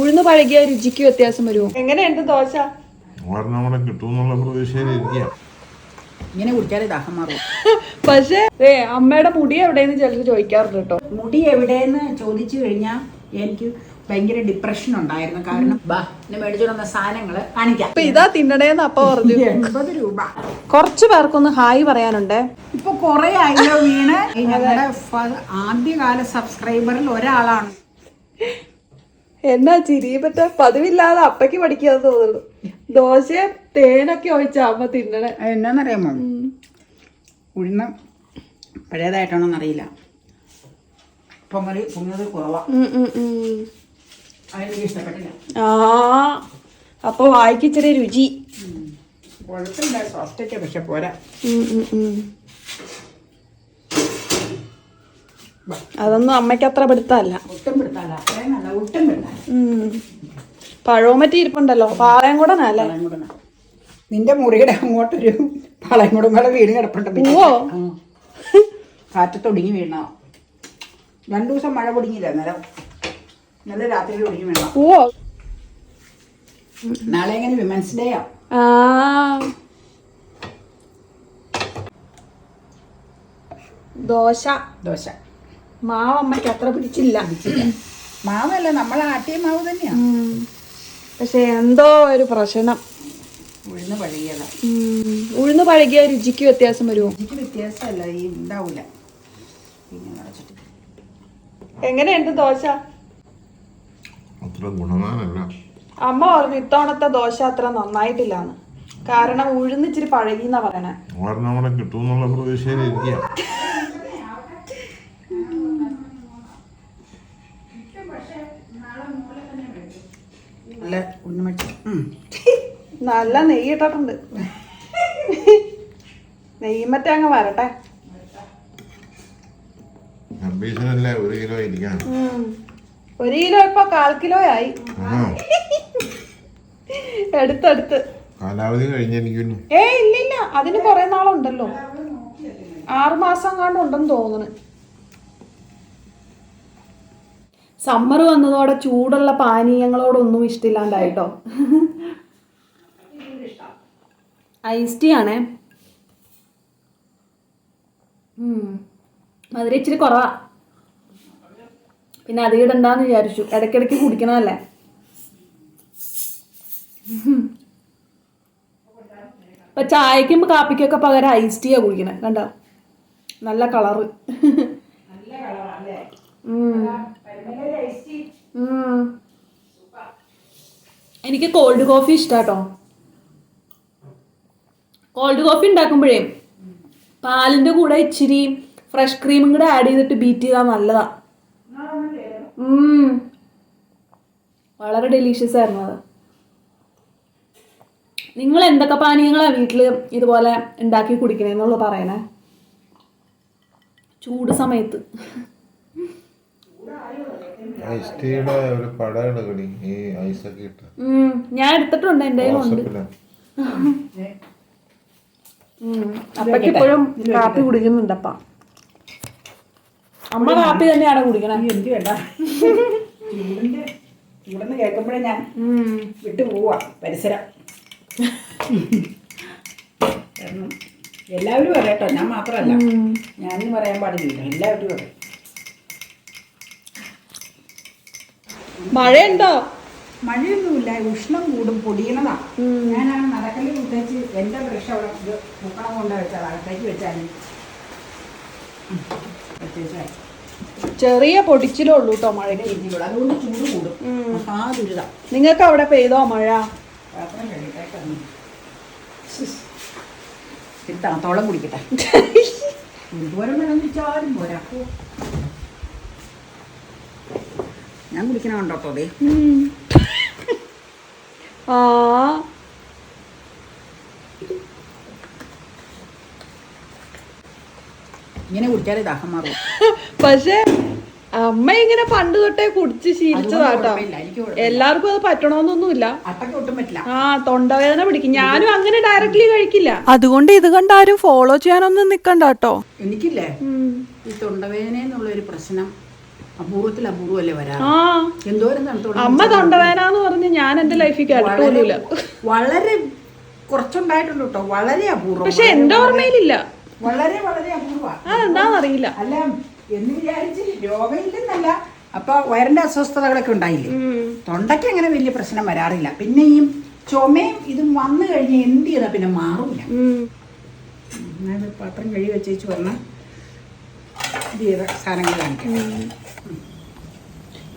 ഉഴുന്ന് പഴകിയ രുചിക്ക് വ്യത്യാസം വരുമോ എങ്ങനെയുണ്ട് ദോശ? കിട്ടുമെന്നുള്ള പ്രതീക്ഷയിലിരിക്കുക ഇങ്ങനെ കുടിച്ചാലേ ദാഹം മാറും. പക്ഷേ ഏ അമ്മയുടെ മുടി എവിടെയെന്ന് ചിലർ ചോദിക്കാറുണ്ട് കേട്ടോ. മുടി എവിടെയെന്ന് ചോദിച്ചു കഴിഞ്ഞാൽ എനിക്ക് ഭയങ്കര ഡിപ്രഷൻ ഉണ്ടായിരുന്നു. കാരണം ബാ എന്നെ മേടിച്ചു വന്ന സാധനങ്ങൾ കാണിക്കാം. അപ്പൊ ഇതാ തിന്നണേന്ന് അപ്പ പറഞ്ഞു. എൺപത് രൂപ. കുറച്ചു പേർക്കൊന്ന് ഹായ് പറയാനുണ്ട്. ഇപ്പൊ കൊറേ ആയില്ല വീണ്. ഞങ്ങളുടെ ആദ്യകാല സബ്സ്ക്രൈബറിൽ ഒരാളാണ്. എന്നാ ചിരി പറ്റ പതിവില്ലാതെ അപ്പയ്ക്ക് പഠിക്കാന്ന് തോന്നുന്നു. ദോശ തേനൊക്കെ ഒഴിച്ച അമ്മ തിന്നണേ. എന്നാന്നറിയാമോ? ഉഴുന്ന പഴയതായിട്ടാണോന്നറിയില്ല. പൊങ്ങത് കുറവാ. അതെനിക്ക് ഇഷ്ടപ്പെട്ടില്ല. ആ അപ്പൊ വായിക്ക് ഇച്ചിരി രുചി. കുഴപ്പമില്ല സോഫ്റ്റൊക്കെ പക്ഷെ പോരാ. അതൊന്നും അമ്മയ്ക്ക് അത്ര പിടുത്തല്ല പഴവും. പഴവുമറ്റി ഇരിപ്പുണ്ടല്ലോ. പാളയം കൂടെ അല്ലേ? നിന്റെ മുറിയുടെ അങ്ങോട്ടൊരു പാളയംകുടം കൂടെ വീട് കിടപ്പുണ്ട്? ആ. കാറ്റത്തൊടുങ്ങി വീണ? രണ്ടു ദിവസം മഴ പൊടിങ്ങില്ല അന്നേരം നല്ല രാത്രി ഒടുങ്ങി വീണ? ഓ നാളെ എങ്ങനെ വിമൻസ് ആ. ദോശ. ദോശ. മാവ് അമ്മയ്ക്ക് അത്ര പിടിച്ചില്ല. മാവല്ല നമ്മൾ ആട്ടിയ മാവ് തന്നെയാണ്. പക്ഷെ എന്തോ ഒരു പ്രശ്നം. ഉഴുന്ന് പഴകിയതാ. ഉഴുന്ന് പഴകിയ രുചിക്ക് വ്യത്യാസം വരുമോ? രുചിക്ക് വ്യത്യാസമല്ല ഈ ഉണ്ടാവില്ല അടച്ചിട്ട് എങ്ങനെയുണ്ട് ദോശ? അത്ര അമ്മ പറഞ്ഞു ഇത്തവണത്തെ ദോശ അത്ര നന്നായിട്ടില്ലാന്ന്. കാരണം ഉഴുന്നിച്ചിരി പഴകിന്നാ പറയണേ. കിട്ടുമെന്നുള്ള പ്രതീക്ഷയിലിരിക്കുക നല്ല ഉണ്ണിമട്ടി നല്ല നെയ്യ് ഇട്ടിട്ടുണ്ട്. നെയ്മറ്റേ അങ്ങ് വരട്ടെ. ഒരു കിലോ. ഒരു കിലോ ഇപ്പൊ കാൽ കിലോ ആയി എടുത്തടുത്ത്. കാലാവധി കഴിഞ്ഞെനിക്കുന്നു ഏ ഇല്ലില്ല. അതിന് കുറെ നാളുണ്ടല്ലോ. ആറുമാസം ഉണ്ടെന്ന് തോന്നുന്നു. സമ്മർ വന്നതോടെ ചൂടുള്ള പാനീയങ്ങളോടൊന്നും ഇഷ്ടമില്ലാണ്ടായിട്ടോ ഐസ് ടീ ആണേ. മധുര ഇച്ചിരി കുറവാ. പിന്നെ അധികം ഇടണ്ടാന്ന് വിചാരിച്ചു. ഇടയ്ക്കിടയ്ക്ക് കുടിക്കണമല്ലേ ഇപ്പൊ ചായക്കും കാപ്പിക്കൊക്കെ പകരം ഐസ് ടീയാ കുടിക്കണേ. കണ്ടോ? നല്ല കളറ്. എനിക്ക് കോൾഡ് കോഫി ഇഷ്ടാട്ടോ. കോൾഡ് കോഫി ഉണ്ടാക്കുമ്പോഴേ പാലിന്റെ കൂടെ ഇച്ചിരി ഫ്രഷ് ക്രീമും കൂടെ ആഡ് ചെയ്തിട്ട് ബീറ്റ് ചെയ്താൽ നല്ലതാ. വളരെ ഡെലീഷ്യസ് ആയിരുന്നു അത്. നിങ്ങൾ എന്തൊക്കെ പാനീയങ്ങളാണ് വീട്ടിൽ ഇതുപോലെ ഉണ്ടാക്കി കുടിക്കണേന്നുള്ളത് പറയണേ? ചൂട് സമയത്ത്. ഐസ് ഒരു പടം എടുക്കടി ഈ ഐസൊക്കെ ഇട്ട്. ഞാൻ എടുത്തിട്ടുണ്ട് എന്റെ അപ്പയ്ക്ക് ഇപ്പോഴും കാപ്പി കുടിക്കുന്നുണ്ടപ്പ അമ്മ കാപ്പി തന്നെയാണ് കുടിക്കണേ? എനിക്ക് വേണ്ട. ചൂടിന്റെ ചൂടെന്ന് കേൾക്കുമ്പോഴേ ഞാൻ വിട്ടു പോവാ. പരിസരം. കാരണം എല്ലാവരും പറയട്ടോ ഞാൻ മാത്രമല്ല. ഞാനും പറയാൻ പാടില്ല. എല്ലാവരും പറയും. മഴയുണ്ടോ? മഴയൊന്നുമില്ല ഉഷ്ണം കൂടും പൊടിയണതാ. ഞാൻ നടക്കൽ കുത്തേച്ച് എന്റെ ബ്രഷ് അവിടെ മുക്കണം കൊണ്ട് വെച്ചാൽ അകത്തേക്ക് വെച്ചാൽ ചെറിയ പൊടിച്ചിലേ ഉള്ളൂ കേട്ടോ മഴയ്ക്ക് അതുകൊണ്ട് ചൂട് കൂടും. ആ ദുരിതം നിങ്ങൾക്ക് അവിടെ പെയ്തോ മഴ? തണുത്തോളം കുടിക്കട്ടെ. പോരാ. ഞാൻ കുടിക്കണ കണ്ടോ. ആ. ഇങ്ങനെ കുടിച്ചാലേ ദാഹം മാറും. പക്ഷെ അമ്മ ഇങ്ങനെ പണ്ട് തൊട്ടേ കുടിച്ച് ശീലിച്ചതാട്ടോ എല്ലാവർക്കും അത് പറ്റണമെന്നൊന്നുമില്ല പറ്റില്ല. ആ തൊണ്ടവേദന പിടിക്കും. ഞാനും അങ്ങനെ ഡയറക്ട്ലി കഴിക്കില്ല. അതുകൊണ്ട് ഇത് കണ്ട് ആരും ഫോളോ ചെയ്യാനൊന്നും നിക്കണ്ട കേട്ടോ. എനിക്കില്ലേ? ഈ തൊണ്ടവേദന എന്നുള്ള ഒരു പ്രശ്നം അപൂർവത്തിൽ അപൂർവല്ലേ വരാ എന്തോരം തണുത്തോളം അമ്മ തൊണ്ടവേനാന്ന് പറഞ്ഞ് ഞാൻ എന്റെ ലൈഫിൽ കേട്ടിട്ടില്ല വളരെ കുറച്ചുണ്ടായിട്ടുണ്ട് കേട്ടോ. വളരെ അപൂർവം. പക്ഷെ എന്റെ ഓർമ്മയിലില്ല. വളരെ വളരെ അപൂർവ. എന്താന്നറിയില്ല. അല്ല എന്ന് വിചാരിച്ച് രോഗമില്ലെന്നല്ല. അപ്പൊ വയറിന്റെ അസ്വസ്ഥതകളൊക്കെ ഉണ്ടായില്ലേ. തൊണ്ടയ്ക്ക് അങ്ങനെ വലിയ പ്രശ്നം വരാറില്ല. പിന്നെ ഈ ചുമയും ഇതും വന്നു കഴിഞ്ഞ് എന്ത് ചെയ്ത പിന്നെ മാറൂല. പാത്രം കഴുകി വെച്ചേച്ച് വന്ന ഇത് ചെയ്ത സാധനങ്ങൾ കാണിക്കാം.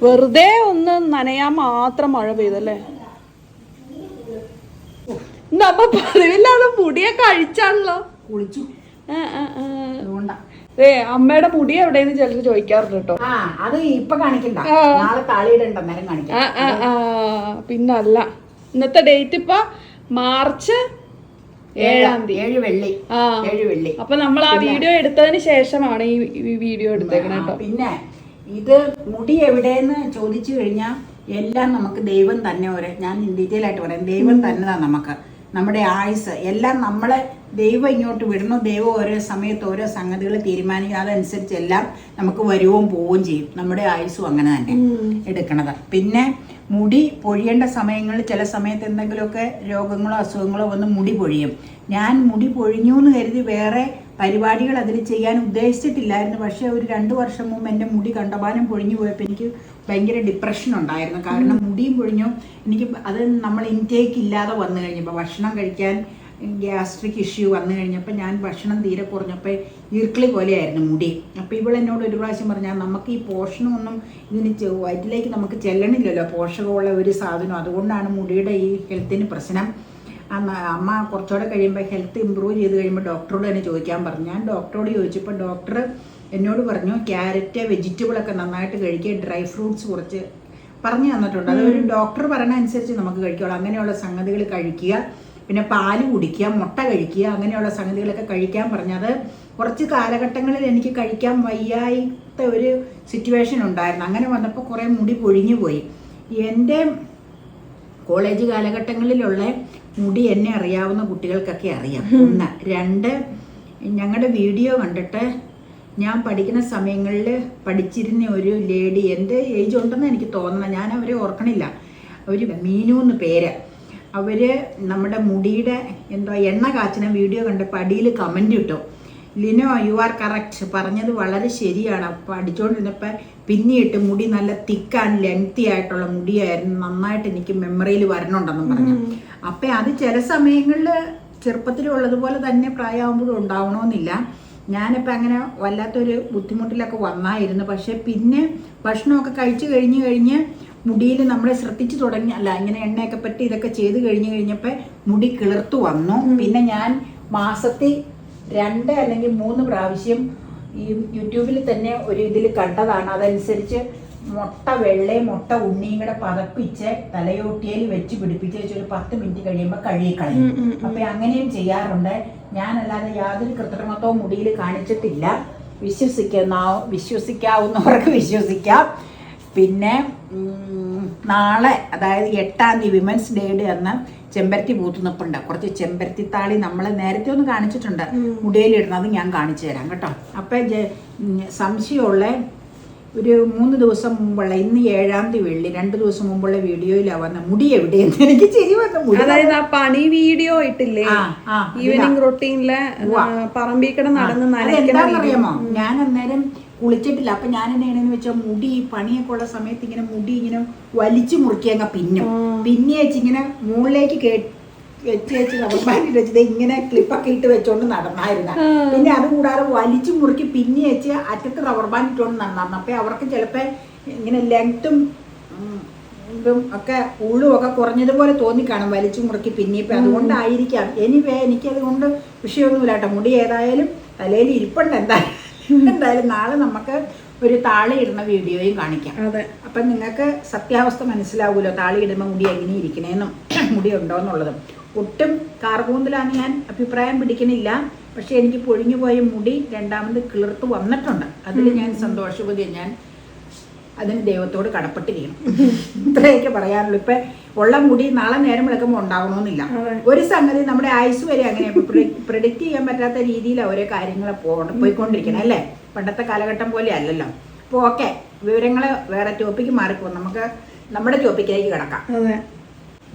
വെറുതെ ഒന്ന് നനയാൻ മാത്രം മഴ പെയ്തല്ലേ? നമ്മ പതിവില്ലാതെ മുടിയൊക്കെ അഴിച്ചാണല്ലോ? കുളിച്ചു. ഏ അമ്മയുടെ മുടി എവിടെയെന്ന് ചിലർ ചോദിക്കാറുണ്ട് കേട്ടോ. അത് ഇപ്പൊ കാണിക്കണ്ട. നാളെ താളിയിടണ്ട നേരം കാണിക്കാം. പിന്നല്ല. ഇന്നത്തെ ഡേറ്റ് ഇപ്പൊ മാർച്ച് ഏഴാം തീയതി. വെള്ളി. ആ. ഏഴ് വെള്ളി. അപ്പൊ നമ്മൾ ആ വീഡിയോ എടുത്തതിന് ശേഷമാണ് ഈ ഈ വീഡിയോ എടുത്തേക്കണേ കേട്ടോ. പിന്നെ ഇത് മുടി എവിടെയെന്ന് ചോദിച്ചു കഴിഞ്ഞാൽ എല്ലാം നമുക്ക് ദൈവം തന്നെ ഒരു ഞാൻ ഡീറ്റെയിൽ ആയിട്ട് പറയാം. ദൈവം തന്നെതാണ് നമുക്ക്. നമ്മുടെ ആയുസ്. എല്ലാം നമ്മളെ ദൈവം ഇങ്ങോട്ട് വിടണോ ദൈവം ഓരോ സമയത്ത് ഓരോ സംഗതികൾ തീരുമാനിക്കുക അതനുസരിച്ച് എല്ലാം നമുക്ക് വരുവും പോവുകയും ചെയ്യും. നമ്മുടെ ആയുസ്സും അങ്ങനെ തന്നെ എടുക്കണത്. പിന്നെ മുടി പൊഴിയേണ്ട സമയങ്ങളിൽ ചില സമയത്ത് എന്തെങ്കിലുമൊക്കെ രോഗങ്ങളോ അസുഖങ്ങളോ വന്ന് മുടി പൊഴിയും. ഞാൻ മുടി പൊഴിഞ്ഞു എന്ന് കരുതി വേറെ പരിപാടികൾ അതിൽ ചെയ്യാൻ ഉദ്ദേശിച്ചിട്ടില്ലായിരുന്നു. പക്ഷേ ഒരു രണ്ട് വർഷം മുമ്പ് എന്റെ മുടി കണ്ടമാനം പൊഴിഞ്ഞു പോയപ്പോൾ എനിക്ക് ഭയങ്കര ഡിപ്രഷൻ ഉണ്ടായിരുന്നു. കാരണം മുടിയും പൊഴിഞ്ഞു. എനിക്ക് അത് നമ്മൾ ഇൻടേക്ക് ഇല്ലാതെ വന്നു കഴിഞ്ഞപ്പോൾ ഭക്ഷണം കഴിക്കാൻ ഗ്യാസ്ട്രിക് ഇഷ്യൂ വന്നു കഴിഞ്ഞപ്പോൾ ഞാൻ ഭക്ഷണം തീരെ കുറഞ്ഞപ്പോൾ ഈർക്കിളി പോലെയായിരുന്നു മുടി. അപ്പോൾ ഇവിടെ എന്നോട് ഒരു പ്രാവശ്യം പറഞ്ഞാൽ നമുക്ക് ഈ പോഷണമൊന്നും ഇതിന് വയറ്റിലേക്ക് നമുക്ക് ചെല്ലണില്ലല്ലോ. പോഷകമുള്ള ഒരു സാധനം. അതുകൊണ്ടാണ് മുടിയുടെ ഈ ഹെൽത്തിന് പ്രശ്നം. അമ്മ അമ്മ കുറച്ചുകൂടെ കഴിയുമ്പോൾ ഹെൽത്ത് ഇമ്പ്രൂവ് ചെയ്ത് കഴിയുമ്പോൾ ഡോക്ടറോട് തന്നെ ചോദിക്കാൻ പറഞ്ഞു. ഞാൻ ഡോക്ടറോട് ചോദിച്ചപ്പോൾ ഡോക്ടർ എന്നോട് പറഞ്ഞു ക്യാരറ്റ് വെജിറ്റബിളൊക്കെ നന്നായിട്ട് കഴിക്കുക. ഡ്രൈ ഫ്രൂട്ട്സ് കുറച്ച് പറഞ്ഞു തന്നിട്ടുണ്ട്. അതൊരു ഒരു ഡോക്ടർ പറയുന്ന അനുസരിച്ച് നമുക്ക് കഴിക്കുള്ളൂ അങ്ങനെയുള്ള സംഗതികൾ കഴിക്കുക. പിന്നെ പാൽ കുടിക്കുക മുട്ട കഴിക്കുക അങ്ങനെയുള്ള സംഗതികളൊക്കെ കഴിക്കാൻ പറഞ്ഞു. അത് കുറച്ച് കാലഘട്ടങ്ങളിൽ എനിക്ക് കഴിക്കാൻ വയ്യാത്ത ഒരു സിറ്റുവേഷൻ ഉണ്ടായിരുന്നു. അങ്ങനെ വന്നപ്പോൾ കുറേ മുടി പൊഴിഞ്ഞു പോയി എന്റെ കോളേജ് കാലഘട്ടങ്ങളിലുള്ള മുടി എന്നെ അറിയാവുന്ന കുട്ടികൾക്കൊക്കെ അറിയാം. ഒന്ന്. രണ്ട് ഞങ്ങളുടെ വീഡിയോ കണ്ടിട്ട് ഞാൻ പഠിക്കുന്ന സമയങ്ങളിൽ പഠിച്ചിരുന്ന ഒരു ലേഡി എന്റെ ഏജ് ഉണ്ടെന്ന് എനിക്ക് തോന്നണം. ഞാൻ അവരെ ഓർക്കണില്ല. ഒരു മീനു എന്ന് പേര്. അവർ നമ്മുടെ മുടിയുടെ എന്തോ എണ്ണ കാച്ചിന വീഡിയോ കണ്ടപ്പോൾ അടിയിൽ കമന്റ് ഇട്ടു. ലിനോ യു ആർ കറക്റ്റ് പറഞ്ഞത് വളരെ ശരിയാണ്. പഠിച്ചുകൊണ്ടിരുന്നപ്പോൾ പിന്നീട്ട് മുടി നല്ല തിക്ക് ആൻഡ് ലെങ്തി ആയിട്ടുള്ള മുടിയായിരുന്നു. നന്നായിട്ട് എനിക്ക് മെമ്മറിയിൽ വരണുണ്ടെന്നും പറഞ്ഞു. അപ്പം അത് ചില സമയങ്ങളിൽ ചെറുപ്പത്തിലുള്ളതുപോലെ തന്നെ പ്രായമാകുമ്പോഴും ഉണ്ടാവണമെന്നില്ല ഞാനിപ്പോൾ അങ്ങനെ വല്ലാത്തൊരു ബുദ്ധിമുട്ടിലൊക്കെ വന്നായിരുന്നു. പക്ഷേ പിന്നെ ഭക്ഷണമൊക്കെ കഴിച്ചു കഴിഞ്ഞ് കഴിഞ്ഞ് മുടിയിൽ നമ്മളെ ശ്രദ്ധിച്ചു തുടങ്ങി അല്ല ഇങ്ങനെ എണ്ണയൊക്കെ പറ്റി ഇതൊക്കെ ചെയ്ത് കഴിഞ്ഞ് കഴിഞ്ഞപ്പോൾ മുടി കിളിർത്തു വന്നു. പിന്നെ ഞാൻ മാസത്തിൽ രണ്ട് അല്ലെങ്കിൽ മൂന്ന് പ്രാവശ്യം ഈ യൂട്യൂബിൽ തന്നെ ഒരു ഇതിൽ കണ്ടതാണ്. അതനുസരിച്ച് മുട്ട വെള്ളയും മുട്ട ഉണ്ണിയും കൂടെ പതപ്പിച്ച് തലയോട്ടിയിൽ വെച്ച് പിടിപ്പിച്ച് വെച്ച് ഒരു പത്ത് മിനിറ്റ് കഴിയുമ്പോൾ കഴുകിക്കളയും. അപ്പൊ അങ്ങനെയും ചെയ്യാറുണ്ട്. ഞാനല്ലാതെ യാതൊരു കൃത്രിമത്വവും മുടിയിൽ കാണിച്ചിട്ടില്ല. വിശ്വസിക്കുന്ന വിശ്വസിക്കാവുന്നവർക്ക് വിശ്വസിക്കാം. പിന്നെ നാളെ അതായത് എട്ടാം തീയതി വിമൻസ് ഡേയുടെ അന്ന് ചെമ്പരത്തി പൂത്ത് നിപ്പുണ്ട് കുറച്ച് ചെമ്പരത്തി താളി നമ്മൾ നേരത്തെ ഒന്ന് കാണിച്ചിട്ടുണ്ട്. മുടിയിലിടുന്നത് ഞാൻ കാണിച്ചു തരാം കേട്ടോ. അപ്പം സംശയമുള്ള ഒരു മൂന്ന് ദിവസം മുമ്പുള്ള ഇന്ന് ഏഴാം തീയതി വെള്ളി രണ്ട് ദിവസം മുമ്പുള്ള വീഡിയോയിലാണ് വന്ന മുടി എവിടെ എനിക്ക് ശരി വന്ന. മുടി അതായത് ആ പണി വീഡിയോ ആയിട്ടില്ലേ ഈവനിങ് റൊട്ടീനിലെ പറമ്പിക്കട നടന്ന് ഞാൻ അന്നേരം കുളിച്ചിട്ടില്ല. അപ്പൊ ഞാൻ എന്നെ എങ്ങനെയെന്ന് വെച്ചാൽ മുടി പണിയൊക്കെ ഉള്ള സമയത്ത് ഇങ്ങനെ മുടി ഇങ്ങനെ വലിച്ചു മുറുക്കി അങ്ങ് പിന്നും പിന്നെ വെച്ച് ഇങ്ങനെ മുകളിലേക്ക് കേ വെച്ച് വെച്ച് ബാൻഡിൽ വെച്ചത് ഇങ്ങനെ ക്ലിപ്പൊക്കെ ഇട്ട് വെച്ചോണ്ട് നടന്നായിരുന്ന. പിന്നെ അത് കൂടാതെ വലിച്ചു മുറുക്കി പിന്നെ വെച്ച് അറ്റത്ത് റബ്ബർ ബാൻഡ് ഇട്ടുകൊണ്ട് നടന്നു അപ്പൊ അവർക്ക് ചിലപ്പോ ഇങ്ങനെ ലെങ്ത്തും ഇതും ഒക്കെ ഉള്ളും ഒക്കെ കുറഞ്ഞതുപോലെ തോന്നിക്കാണും വലിച്ചു മുറുക്കി പിന്നിപ്പം അതുകൊണ്ടായിരിക്കാം. എനിവേ എനിക്കതുകൊണ്ട് വിഷയമൊന്നുമില്ല കേട്ടോ. മുടി ഏതായാലും തലയിൽ ഇരിപ്പുണ്ട് എന്തായാലും. എന്തായാലും നാളെ നമുക്ക് ഒരു താളി ഇടുന്ന വീഡിയോയും കാണിക്കാം. അതെ. അപ്പം നിങ്ങൾക്ക് സത്യാവസ്ഥ മനസ്സിലാവുമല്ലോ താളി ഇടുമ്പോൾ മുടി എങ്ങനെ ഇരിക്കണേന്നും മുടി ഉണ്ടോ എന്നുള്ളതും. ഒട്ടും കാർകൂന്തലാന്ന് ഞാൻ അഭിപ്രായം പിടിക്കണില്ല. പക്ഷെ എനിക്ക് പൊഴിഞ്ഞു പോയ മുടി രണ്ടാമത് കിളിർത്ത് വന്നിട്ടുണ്ട്. അതിൽ ഞാൻ സന്തോഷവതിയാണ് ഞാൻ അതിന് ദൈവത്തോട് കടപ്പെട്ടിരിക്കണം ഇത്രയൊക്കെ പറയാനുള്ളൂ. ഇപ്പൊ ഉള്ള മുടി നാളെ നേരം വിളക്കുമ്പോൾ ഉണ്ടാവണമെന്നില്ല. ഒരു സംഗതി നമ്മുടെ ആയുസ് വരെ അങ്ങനെ പ്രിഡിക്റ്റ് ചെയ്യാൻ പറ്റാത്ത രീതിയിൽ ഓരോ കാര്യങ്ങളെ പോയിക്കൊണ്ടിരിക്കണം അല്ലേ? പണ്ടത്തെ കാലഘട്ടം പോലെ അല്ലല്ലോ. അപ്പോൾ ഓക്കെ വിവരങ്ങൾ വേറെ ടോപ്പിക്ക് മാറിപ്പോകും. നമുക്ക് നമ്മുടെ ടോപ്പിക്കിലേക്ക് കിടക്കാം.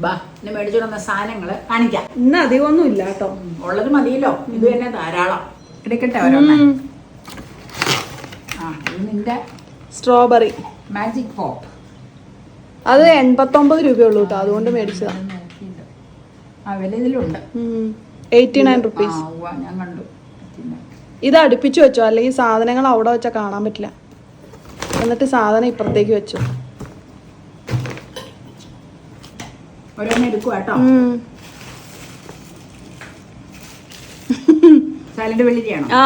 ബാ ഇന്ന് മേടിച്ചു വന്ന സാധനങ്ങൾ കാണിക്കാം. ഇന്ന് അധികമൊന്നും ഇല്ല കേട്ടോ. ഉള്ളത് മതിയല്ലോ. ഇത് തന്നെ ധാരാളം. എടുക്കട്ടെ ഓരോന്ന് ആ ഇത് നിന്റെ സ്ട്രോബെറി മാജിക് പോപ്പ് അത് എൺപത്തൊമ്പത് രൂപയുള്ളൂ കേട്ടോ അതുകൊണ്ട് മേടിച്ചതാ. ആ വില ഇതിലുണ്ട് എയ്റ്റി നയൻ ആ റുപ്പീസ് ഞാൻ കണ്ടു. ഇത് അടുപ്പിച്ച് വെച്ചോ അല്ലെങ്കിൽ സാധനങ്ങൾ അവിടെ വെച്ചാൽ കാണാൻ പറ്റില്ല. എന്നിട്ട് സാധനം ഇപ്പുറത്തേക്ക് വെച്ചു. ആ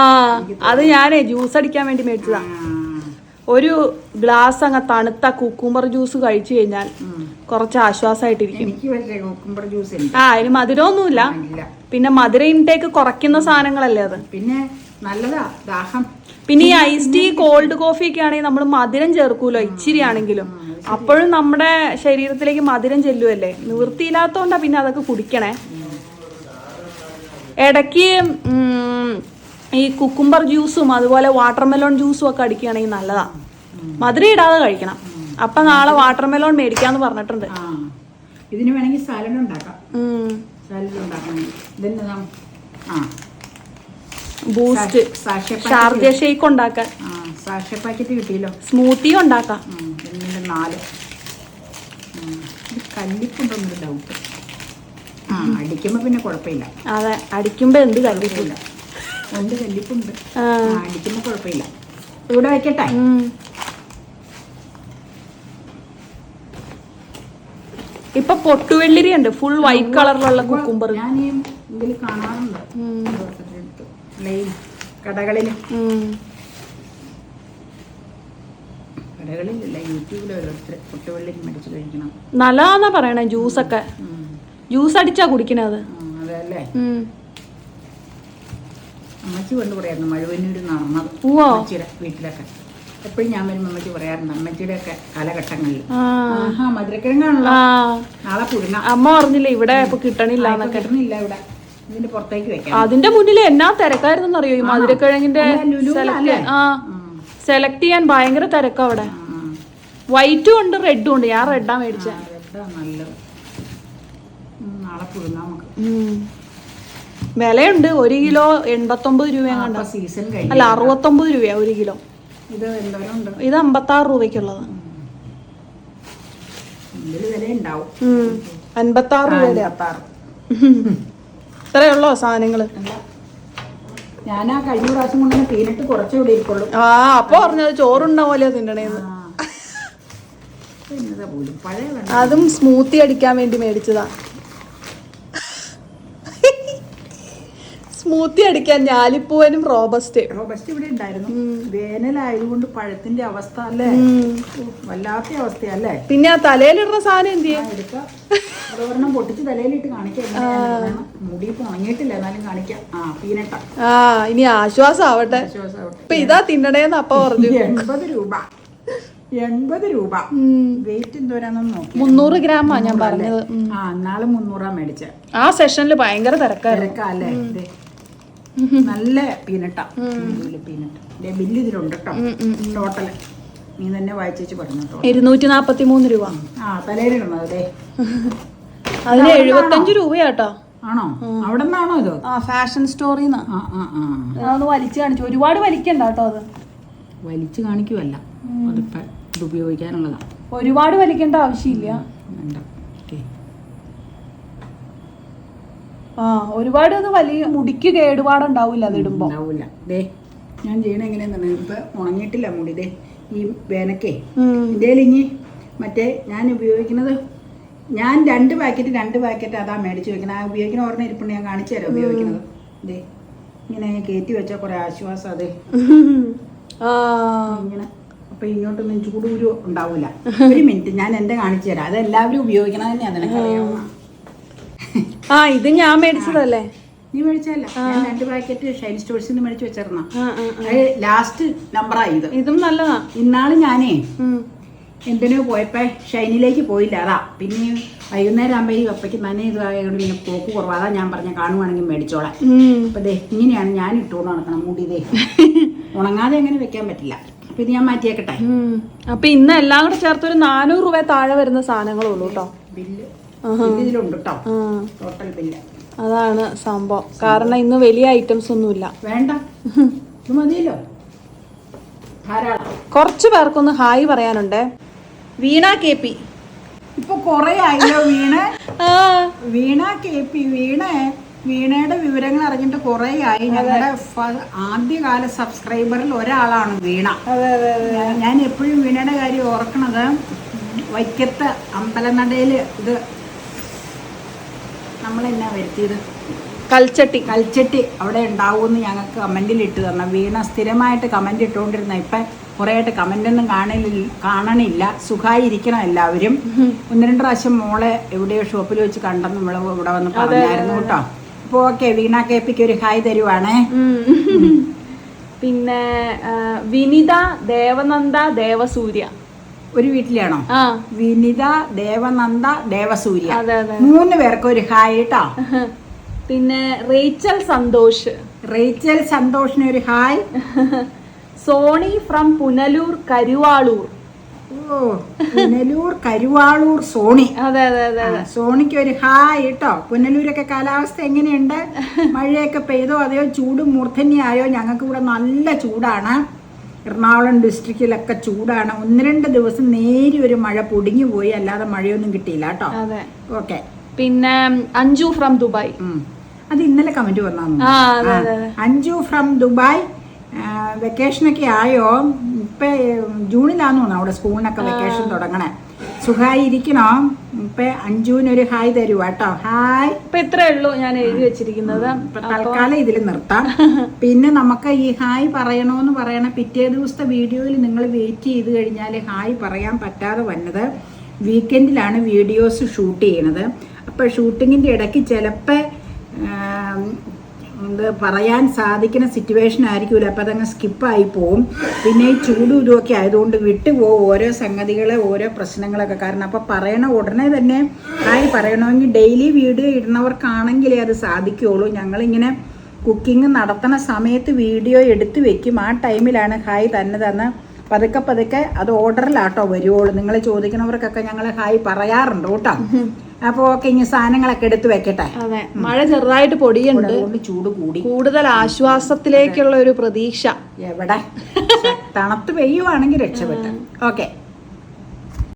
അത് ഞാനേ ജ്യൂസ് അടിക്കാൻ വേണ്ടി മേടിച്ചതാ. ഒരു ഗ്ലാസ് അങ്ങ് തണുത്ത കുക്കുംബർ ജ്യൂസ് കഴിച്ചു കഴിഞ്ഞാൽ. കുറച്ച് ആശ്വാസമായിട്ടിരിക്കും കുക്കുംബർ ജ്യൂസ് ആ അതിന് മധുരമൊന്നുമില്ല. പിന്നെ മധുര ഇൻടേക്ക് കുറയ്ക്കുന്ന സാധനങ്ങളല്ലേ അത്? പിന്നെ നല്ലതാ ദാഹം. പിന്നെ ഈ ഐസ് ടീ കോൾഡ് കോഫി ഒക്കെ ആണെങ്കിൽ നമ്മൾ മധുരം ചേർക്കൂലോ ഇച്ചിരി ആണെങ്കിലും അപ്പോഴും നമ്മുടെ ശരീരത്തിലേക്ക് മധുരം ചെല്ലുമല്ലേ നിവൃത്തിയില്ലാത്തോണ്ടാ പിന്നെ അതൊക്കെ കുടിക്കണേ. ഇടയ്ക്ക് ഈ കുക്കുംബർ ജ്യൂസും അതുപോലെ വാട്ടർമെലോൺ ജ്യൂസും ഒക്കെ അടിക്കുകയാണെങ്കിൽ നല്ലതാ. മധുര ഇടാതെ കഴിക്കണം. അപ്പൊ നാളെ വാട്ടർമെലോൺ മേടിക്കാന്ന് പറഞ്ഞിട്ടുണ്ട്. ഇതിന് വേണമെങ്കിൽ സാലഡ് ഉണ്ടാക്കാം. സാലഡ് ഉണ്ടാക്കാം ഇതെന്നതാ ആ. ബൂസ്റ്റ് ഷാർജ ഷേക്ക് ഉണ്ടാക്കാൻ. സാഷ പാക്കറ്റ് കിട്ടിയല്ലോ. സ്മൂത്തി ഉണ്ടാക്കാം. നാല്. ഇത് ഡൗട്ട് ആ അടിക്കുമ്പോൾ പിന്നെ കുഴപ്പമില്ല. അതെ അടിക്കുമ്പോ എന്ത് കല്ലിപ്പില്ല ഉണ്ട് കല്ലിപ്പുണ്ട് ആ. ആ അടിക്കുമ്പോൾ കുഴപ്പമില്ല. ഇവിടെ വെക്കട്ടെ. ഇപ്പൊ പൊട്ടുവെള്ളിരി ഉണ്ട്. ഫുൾ വൈറ്റ് കളറിലുള്ള കുക്കുംബർ ഞാൻ ഈ ഇതിൽ കാണാറുണ്ട്. ഓരോരുത്തരുടെ അടുത്ത്. ലൈൻ കടകളിൽ കടകളിലല്ല യൂട്യൂബിൽ ഓരോരുത്തർ കുട്ടികളിൽ മേടിച്ച് കഴിക്കണം. നല്ലതാന്നാ പറയണേ ജ്യൂസൊക്കെ. ജ്യൂസ് അടിച്ചാ കുടിക്കണത് അതല്ലേ. അമ്മച്ചി കൊണ്ട് പറയായിരുന്നു മഴുവന്നൂർ നടന്നത്. അമ്മച്ചിയുടെ വീട്ടിലൊക്കെ. എപ്പോഴും ഞാൻ വരുമ്പോൾ അമ്മച്ചി പറയാറുണ്ട് അമ്മച്ചിയുടെ ഒക്കെ കാലഘട്ടങ്ങളിൽ ആഹാ മധുരക്കിഴങ്ങാണല്ലോ. നാളെ പുഴുങ്ങ. അമ്മ പറഞ്ഞില്ല ഇവിടെ ഇപ്പൊ കിട്ടണില്ല എന്നൊക്കെ? ഇവിടെ. ഇതിന്റെ പുറത്തേക്ക് വെക്കാം. അതിന്റെ മുന്നിൽ എന്നാ തിരക്കായിരുന്നു അറിയോ? ഈ മധുരക്കിഴങ്ങിന്റെ സെലക്ട്. ചെയ്യാൻ ഭയങ്കര തിരക്കാ അവിടെ. വൈറ്റും ഉണ്ട് റെഡും ഉണ്ട്. ഞാൻ റെഡാ മേടിച്ച. റെഡാ നല്ലത്. നാളെ പുഴുങ്ങാം നമുക്ക്. വിലയുണ്ട് ഒരു കിലോ എൺപത്തൊമ്പത് രൂപയാണ് സീസൺ അല്ല അറുപത്തൊമ്പത് രൂപയാ ഒരു കിലോ. ഇത് അമ്പത്തി ആറ് ഇത് അമ്പത്താറ് രൂപയ്ക്കുള്ളത് ഇതിൽ വില ഉണ്ടാവും അൻപത്താറ് രൂപ ഇത്രയേ ഇത്രയുള്ളോ സാധനങ്ങൾ? ഞാൻ ആ കഴിഞ്ഞ പ്രാവശ്യം കൊണ്ട് പീനട്ട് കുറച്ചേ ഇവിടെ ഇരിക്കുള്ളൂ. ആ അപ്പൊ പറഞ്ഞത് ചോറുണ്ട പോലെ തിന്നണേന്ന്. അതും സ്മൂത്തി അടിക്കാൻ വേണ്ടി മേടിച്ചതാ. സ്മൂത്തി അടിക്കാൻ ഞാലിപ്പൂവനും റോബസ്റ്റ്. റോബസ്റ്റ് ഇവിടെ ഉണ്ടായിരുന്നു. വേനലായതുകൊണ്ട് പഴത്തിന്റെ അവസ്ഥ അല്ലേ? വല്ലാത്ത അവസ്ഥയല്ലേ? പിന്നെ ആ തലയിലിടുന്ന സാധനം എന്ത് ചെയ്യാം? ഒരെണ്ണം പൊട്ടിച്ച് തലയിലിട്ട് കാണിക്കാം. മുടി ഇപ്പൊ ഉണങ്ങിയിട്ടില്ല എന്നാലും കാണിക്കാം. ആ പീനട്ട. ആ ഇനി ആശ്വാസം ആവട്ടെ ഇപ്പൊ ഇതാ തിന്നണേന്ന് അപ്പ പറഞ്ഞു. എൺപത് രൂപ. എൺപത് രൂപ. വെയിറ്റ് എന്തോരാണെന്ന് നോക്കി മുന്നൂറ് ഗ്രാമാ ഞാൻ പറഞ്ഞത്. ആ എന്നാലും മുന്നൂറാ മേടിച്ചേ. ആ സെഷനിൽ ഭയങ്കര തിരക്കാ തിരക്കാല്ലേ. നല്ല പീനട്ട പീനട്ട് ബില്ല് ഇതിലുണ്ട് കേട്ടോ ടോട്ടൽ നീ തന്നെ വായിച്ചു പറഞ്ഞു ഇരുന്നൂറ്റി നാപ്പത്തി മൂന്ന് രൂപ ആ തലയിലിടണം അതെ അതിന് എഴുപത്തഞ്ച് രൂപയാട്ടോ. ആണോ? അവിടെ നിന്നാണോ ഇത്? ആ ഫാഷൻ സ്റ്റോറിന്ന് അതൊന്ന് വലിച്ചു കാണിച്ചു. ഒരുപാട് വലിക്കണ്ട കേട്ടോ അത്. വലിച്ചു കാണിക്കുമല്ല അതിപ്പോ ഇത് ഉപയോഗിക്കാനുള്ളതാ. ഒരുപാട് വലിക്കേണ്ട ആവശ്യമില്ല. വേണ്ട ദേ. ആ ഒരുപാട് അത് വലിയ മുടിക്ക് കേടുപാടുണ്ടാവില്ല അത് ഇടുമ്പോ. ദേ ഞാൻ ചെയ്യണ എങ്ങനെയാന്ന് ഇപ്പൊ ഉണങ്ങിയിട്ടില്ല മുടി. ദേ ഈ വേനക്കേ. എന്റെ ഇനി മറ്റേ ഞാൻ ഉപയോഗിക്കുന്നത് ഞാൻ രണ്ട് പാക്കറ്റ് രണ്ട് പാക്കറ്റ് അതാ മേടിച്ച് വെക്കുന്നത് ആ ഉപയോഗിക്കുന്ന ഓർമ്മ ഇരിപ്പുണ്ട് ഞാൻ കാണിച്ചു തരാം ഉപയോഗിക്കുന്നത്. ദേ ഇങ്ങനെ കയറ്റി വെച്ചാൽ കുറേ ആശ്വാസം അതെ. ഇങ്ങനെ അപ്പൊ ഇങ്ങോട്ടൊന്നും ചൂടൂരു ഉണ്ടാവൂല. ഒരു മിനിറ്റ് ഞാൻ എന്റെ കാണിച്ചു തരാം. അത് എല്ലാവരും ഉപയോഗിക്കണം തന്നെയാണ് നിനക്കറിയാവുന്ന. ആ ഇത് ഞാൻ മേടിച്ചതല്ലേ? നീ മേടിച്ചല്ല ഞാൻ രണ്ട് പാക്കറ്റ് ഷൈൻ സ്റ്റോഴ്സിൽ നിന്ന് മേടിച്ച് വെച്ചിരുന്ന ലാസ്റ്റ് നമ്പറായി ഇത്. ഇതും നല്ലതാ. ഇന്നാൾ ഞാനേ. എന്തിനോ പോയപ്പോ ഷൈനിലേക്ക് പോയില്ല അതാ. പിന്നെ വൈകുന്നേരം ആകുമ്പോ ഈ അപ്പയ്ക്ക് നന്നെ ഇതായതുകൊണ്ട് പിന്നെ പോക്ക് കുറവാ അതാ ഞാൻ പറഞ്ഞ കാണുവാണെങ്കിൽ മേടിച്ചോളാം. അപ്പൊ ദേ ഇങ്ങനെയാണ് ഞാൻ ഇട്ടുകൊണ്ട് നടക്കണം മുടി ദേ. ഉണങ്ങാതെ എങ്ങനെ വെക്കാൻ പറ്റില്ല. അപ്പൊ ഇത് ഞാൻ മാറ്റിയേക്കട്ടെ. അപ്പൊ ഇന്ന് എല്ലാം കൂടെ ചേർത്ത് ഒരു നാനൂറ് രൂപ താഴെ വരുന്ന സാധനങ്ങളുള്ളൂ കേട്ടോ. ബില്ല്. ഇതിലുണ്ട് കേട്ടോ ടോട്ടൽ ബില്ല് അതാണ് സംഭവം. കാരണം ഇന്ന് വലിയ ഐറ്റംസ് ഒന്നുമില്ല. വേണ്ട. ഇത് മതിയല്ലോ. ധാരാളം. കുറച്ച് പേർക്കൊന്ന് ഹായ് പറയാനുണ്ട്. Veena K P. ഇപ്പൊ കൊറേ ആയില്ലോ വീണ. വീണ കെ പി വീണ. വീണയുടെ വിവരങ്ങൾ അറിഞ്ഞിട്ട് കൊറേ ആയി. ഞങ്ങളുടെ ആദ്യകാല സബ്സ്ക്രൈബറിൽ ഒരാളാണ് വീണ. ഞാൻ- ഞാൻ എപ്പോഴും വീണയുടെ കാര്യം ഓർക്കണത് വൈക്കത്ത് അമ്പലനടയിൽ ഇത് നമ്മളെന്നാ വരുത്തിയത്? കൽച്ചട്ടി. കൽച്ചട്ടി. അവിടെ ഉണ്ടാവുമെന്ന് ഞങ്ങൾക്ക് കമന്റിൽ ഇട്ട് തന്നെ വീണ സ്ഥിരമായിട്ട് കമന്റ് ഇട്ടുകൊണ്ടിരുന്ന ഇപ്പം കുറേയായിട്ട് കമന്റൊന്നും കാണലിൽ കാണണില്ല. സുഖമായിരിക്കണം എല്ലാവരും. ഒന്ന് രണ്ട് പ്രാവശ്യം മോളെ എവിടെയോ ഷോപ്പിൽ വെച്ച് കണ്ടെന്ന് നമ്മൾ ഇവിടെ വന്ന് പറഞ്ഞായിരുന്നു കേട്ടോ. അപ്പോൾ ഓക്കെ വീണ കേപ്പിക്ക് ഒരു ഹായ് തരുവാണേ. പിന്നെ വിനിത ദേവനന്ദ ദേവസൂര്യ. ഒരു വീട്ടിലാണോ? വിനിത ദേവനന്ദ ദേവസൂര്യ. മൂന്ന് പേർക്ക് ഒരു ഹായ് കേട്ടോ പിന്നെ റേച്ചൽ സന്തോഷ്. റേച്ചൽ സന്തോഷിന് ഒരു hi. Sony from Punalur Karuvalur. ഓ പുനലൂർ കരുവാളൂർ സോണി. അതെ അതെ അതെ സോണിക്ക് ഒരു ഹായ് കേട്ടോ പുനലൂരൊക്കെ കാലാവസ്ഥ എങ്ങനെയുണ്ട്? മഴയൊക്കെ പെയ്തോ? അതെയോ ചൂട് മൂർധന്യായോ? ഞങ്ങൾക്ക് ഇവിടെ നല്ല ചൂടാണ്. എറണാകുളം ഡിസ്ട്രിക്റ്റിലൊക്കെ ചൂടാണ്. ഒന്ന് രണ്ട് ദിവസം നേരി ഒരു മഴ പൊടിഞ്ഞു പോയി. അല്ലാതെ മഴയൊന്നും കിട്ടിയില്ല കേട്ടോ. ഓക്കെ. പിന്നെ അഞ്ജു ഫ്രം ദുബായ്. അത് ഇന്നലെ കമന്റ് വന്നു അഞ്ജു ഫ്രം ദുബായ്. വെക്കേഷനൊക്കെ ആയോ? ഇപ്പൊ ജൂണിലാന്ന് തോന്നുന്നു അവിടെ സ്കൂളിനൊക്കെ വെക്കേഷൻ തുടങ്ങണേ. സുഖായിരിക്കണോ ഇപ്പൊ അഞ്ജുവിനൊരു ഹായ് തരുവാ കേട്ടോ ഹായ്. ഇപ്പൊ ഇത്രേ ഉള്ളൂ ഞാൻ എഴുതി വെച്ചിരിക്കുന്നത്. തൽക്കാലം ഇതിൽ നിർത്താം. പിന്നെ നമുക്ക് ഈ ഹായ് പറയണോന്ന് പറയണ പിറ്റേ ദിവസത്തെ വീഡിയോയിൽ നിങ്ങൾ വെയിറ്റ് ചെയ്ത് കഴിഞ്ഞാൽ ഹായ് പറയാൻ പറ്റാതെ വന്നത് വീക്കെൻഡിലാണ് വീഡിയോസ് ഷൂട്ട് ചെയ്യണത്. അപ്പോൾ ഷൂട്ടിങ്ങിന്റെ ഇടയ്ക്ക് ചിലപ്പോൾ പറയാൻ സാധിക്കുന്ന സിറ്റുവേഷൻ ആയിരിക്കില്ല അപ്പം അതങ്ങ് സ്കിപ്പായി പോവും. പിന്നെ ഈ ചൂടും ഇതുമൊക്കെ ആയതുകൊണ്ട് വിട്ടുപോകും ഓരോ സംഗതികളെ ഓരോ പ്രശ്നങ്ങളൊക്കെ. കാരണം അപ്പോൾ പറയണ ഉടനെ തന്നെ ആയി പറയണമെങ്കിൽ ഡെയിലി വീഡിയോ ഇടുന്നവർക്കാണെങ്കിലേ അത് സാധിക്കുകയുള്ളൂ ഞങ്ങളിങ്ങനെ കുക്കിംഗ് നടത്തുന്ന സമയത്ത് വീഡിയോ എടുത്തു വെക്കും. ആ ടൈമിലാണ് ഹായ് തന്നെ തന്ന് പതുക്കെ പതുക്കെ അത് ഓർഡറിലാട്ടോ വരുവുള്ളൂ. നിങ്ങൾ ചോദിക്കുന്നവർക്കൊക്കെ ഞങ്ങൾ ഹായ് പറയാറുണ്ട് കേട്ടോ. അപ്പോൾ ഓക്കെ ഇനി സാധനങ്ങളൊക്കെ എടുത്തു വെക്കട്ടെ. അതെ. മഴ ചെറുതായിട്ട് പൊടിയുണ്ട്. ചൂട് കൂടി. കൂടുതൽ ആശ്വാസത്തിലേക്കുള്ള ഒരു പ്രതീക്ഷ. എവിടെ? തണുത്ത് പെയ്യുവാണെങ്കിൽ രക്ഷപ്പെട്ടു. ഓക്കെ